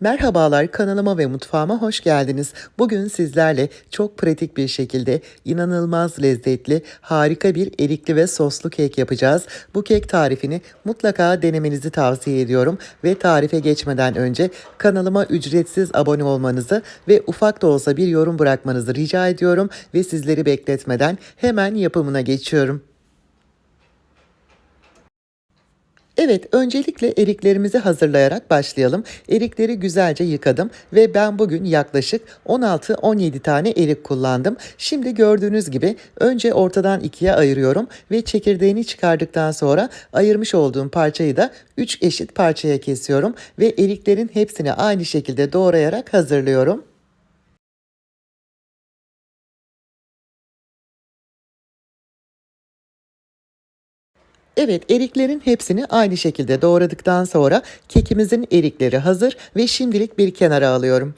Merhabalar kanalıma ve mutfağıma hoş geldiniz. Bugün sizlerle çok pratik bir şekilde inanılmaz lezzetli, harika bir erikli ve soslu kek yapacağız. Bu kek tarifini mutlaka denemenizi tavsiye ediyorum ve tarife geçmeden önce kanalıma ücretsiz abone olmanızı ve ufak da olsa bir yorum bırakmanızı rica ediyorum ve sizleri bekletmeden hemen yapımına geçiyorum. Evet, öncelikle eriklerimizi hazırlayarak başlayalım. Erikleri güzelce yıkadım ve ben bugün yaklaşık 16-17 tane erik kullandım. Şimdi gördüğünüz gibi önce ortadan ikiye ayırıyorum ve çekirdeğini çıkardıktan sonra ayırmış olduğum parçayı da 3 eşit parçaya kesiyorum ve eriklerin hepsini aynı şekilde doğrayarak hazırlıyorum. Evet eriklerin hepsini aynı şekilde doğradıktan sonra kekimizin erikleri hazır ve şimdilik bir kenara alıyorum.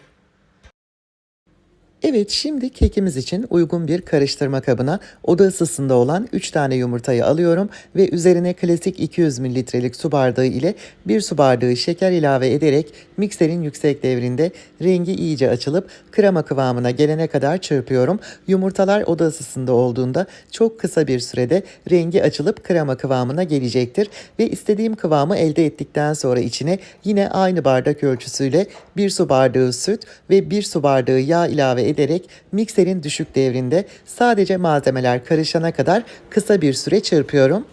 Evet şimdi kekimiz için uygun bir karıştırma kabına oda ısısında olan 3 tane yumurtayı alıyorum ve üzerine klasik 200 mililitrelik su bardağı ile 1 su bardağı şeker ilave ederek mikserin yüksek devrinde rengi iyice açılıp krema kıvamına gelene kadar çırpıyorum. Yumurtalar oda ısısında olduğunda çok kısa bir sürede rengi açılıp krema kıvamına gelecektir ve istediğim kıvamı elde ettikten sonra içine yine aynı bardak ölçüsüyle 1 su bardağı süt ve 1 su bardağı yağ ilave ederek mikserin düşük devrinde sadece malzemeler karışana kadar kısa bir süre çırpıyorum.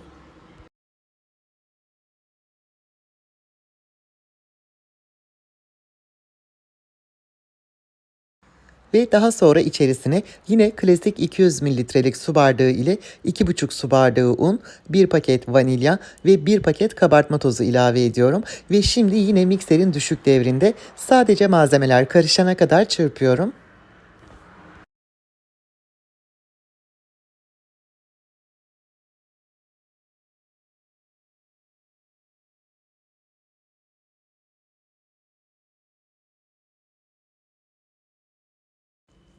ve daha sonra içerisine yine klasik 200 mililitrelik su bardağı ile 2,5 su bardağı un, 1 paket vanilya ve 1 paket kabartma tozu ilave ediyorum ve şimdi yine mikserin düşük devrinde sadece malzemeler karışana kadar çırpıyorum.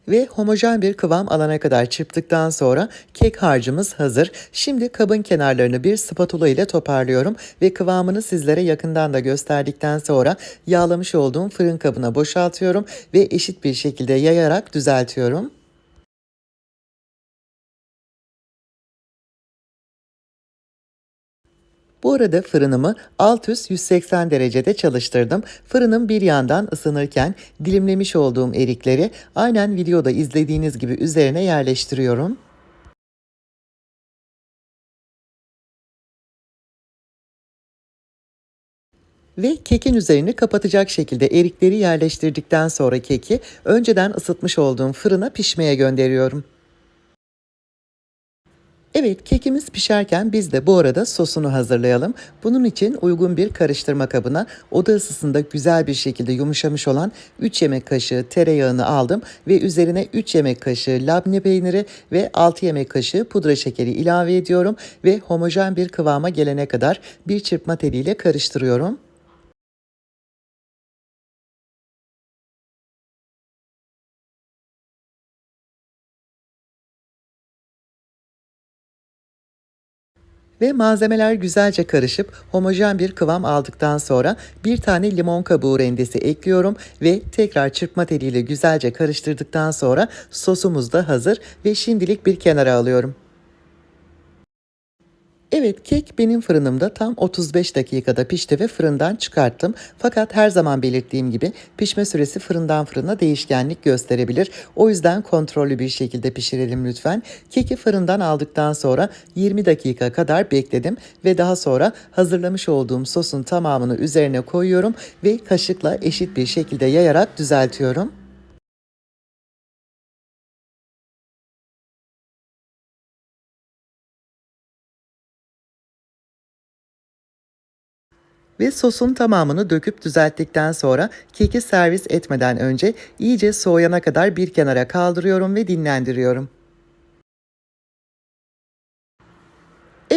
Ve homojen bir kıvam alana kadar çırptıktan sonra kek harcımız hazır. Şimdi kabın kenarlarını bir spatula ile toparlıyorum ve kıvamını sizlere yakından da gösterdikten sonra yağlamış olduğum fırın kabına boşaltıyorum ve eşit bir şekilde yayarak düzeltiyorum. Bu arada fırınımı alt üst 180 derecede çalıştırdım. Fırınım bir yandan ısınırken dilimlemiş olduğum erikleri aynen videoda izlediğiniz gibi üzerine yerleştiriyorum. Ve kekin üzerini kapatacak şekilde erikleri yerleştirdikten sonra keki önceden ısıtmış olduğum fırına pişmeye gönderiyorum. Evet kekimiz pişerken biz de bu arada sosunu hazırlayalım. Bunun için uygun bir karıştırma kabına oda ısısında güzel bir şekilde yumuşamış olan 3 yemek kaşığı tereyağını aldım ve üzerine 3 yemek kaşığı labne peyniri ve 6 yemek kaşığı pudra şekeri ilave ediyorum ve homojen bir kıvama gelene kadar bir çırpma teliyle karıştırıyorum. Ve malzemeler güzelce karışıp homojen bir kıvam aldıktan sonra bir tane limon kabuğu rendesi ekliyorum ve tekrar çırpma teliyle güzelce karıştırdıktan sonra sosumuz da hazır ve şimdilik bir kenara alıyorum. Evet kek benim fırınımda tam 35 dakikada pişti ve fırından çıkarttım. Fakat her zaman belirttiğim gibi pişme süresi fırından fırına değişkenlik gösterebilir. O yüzden kontrollü bir şekilde pişirelim lütfen. Keki fırından aldıktan sonra 20 dakika kadar bekledim ve daha sonra hazırlamış olduğum sosun tamamını üzerine koyuyorum ve kaşıkla eşit bir şekilde yayarak düzeltiyorum. Ve sosun tamamını döküp düzelttikten sonra keki servis etmeden önce iyice soğuyana kadar bir kenara kaldırıyorum ve dinlendiriyorum.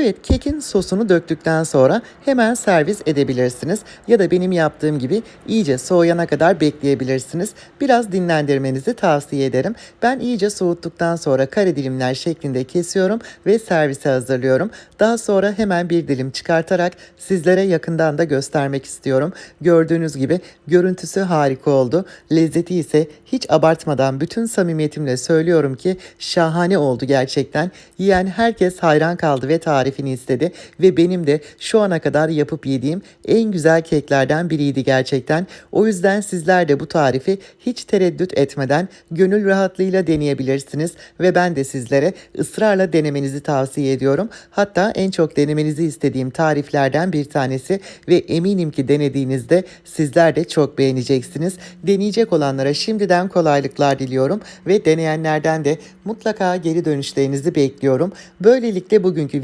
Evet kekin sosunu döktükten sonra hemen servis edebilirsiniz. Ya da benim yaptığım gibi iyice soğuyana kadar bekleyebilirsiniz. Biraz dinlendirmenizi tavsiye ederim. Ben iyice soğuttuktan sonra kare dilimler şeklinde kesiyorum ve servise hazırlıyorum. Daha sonra hemen bir dilim çıkartarak sizlere yakından da göstermek istiyorum. Gördüğünüz gibi görüntüsü harika oldu. Lezzeti ise hiç abartmadan bütün samimiyetimle söylüyorum ki şahane oldu gerçekten. Yiyen herkes hayran kaldı ve tarifini istedi ve benim de şu ana kadar yapıp yediğim en güzel keklerden biriydi gerçekten. O yüzden sizler de bu tarifi hiç tereddüt etmeden gönül rahatlığıyla deneyebilirsiniz ve ben de sizlere ısrarla denemenizi tavsiye ediyorum. Hatta en çok denemenizi istediğim tariflerden bir tanesi ve eminim ki denediğinizde sizler de çok beğeneceksiniz. Deneyecek olanlara şimdiden kolaylıklar diliyorum ve deneyenlerden de mutlaka geri dönüşlerinizi bekliyorum. Böylelikle bugünkü